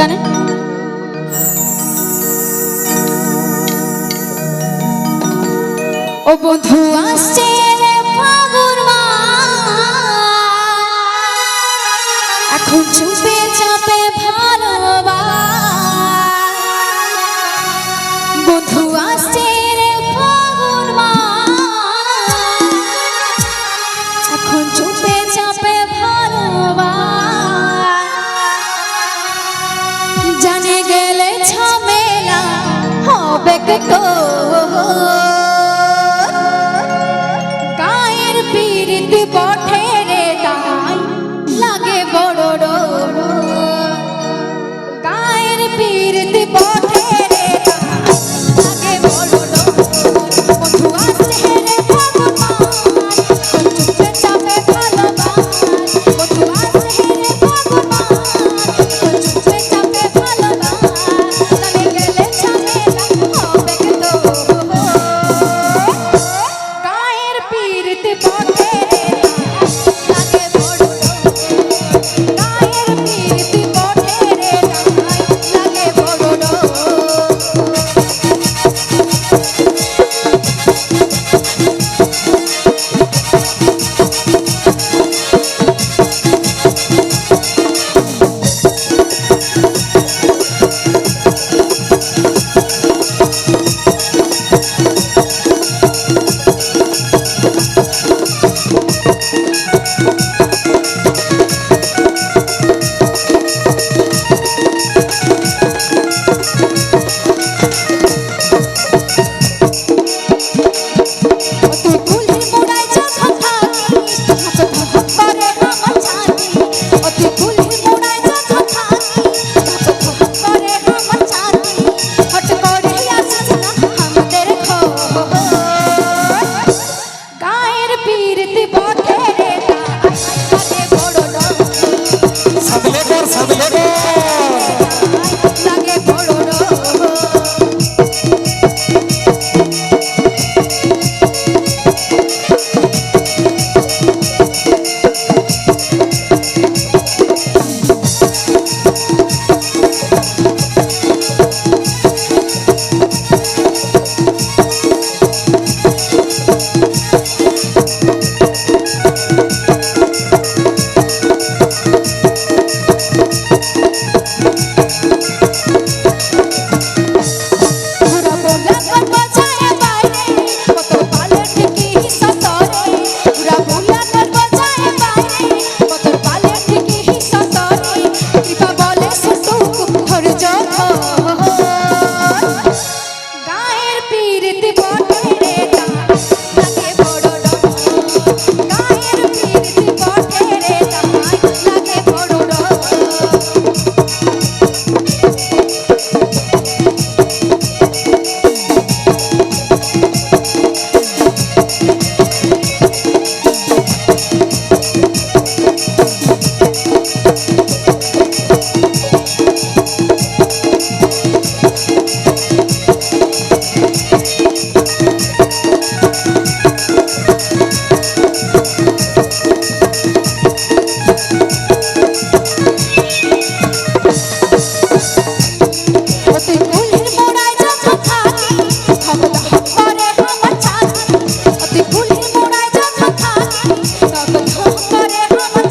গানে ও বন্ধু আসছে। এখন চুপে চাপে তো গায়ের পীড়িত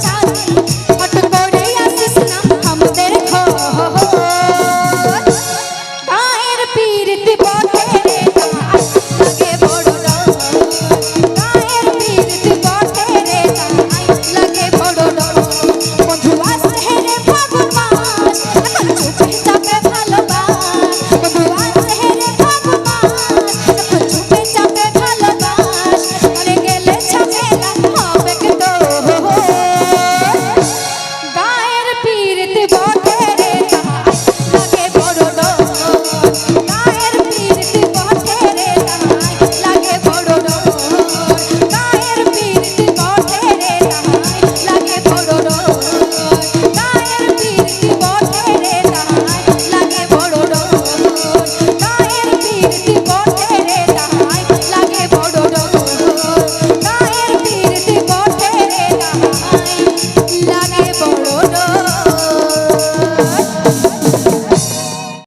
চাচ্ছি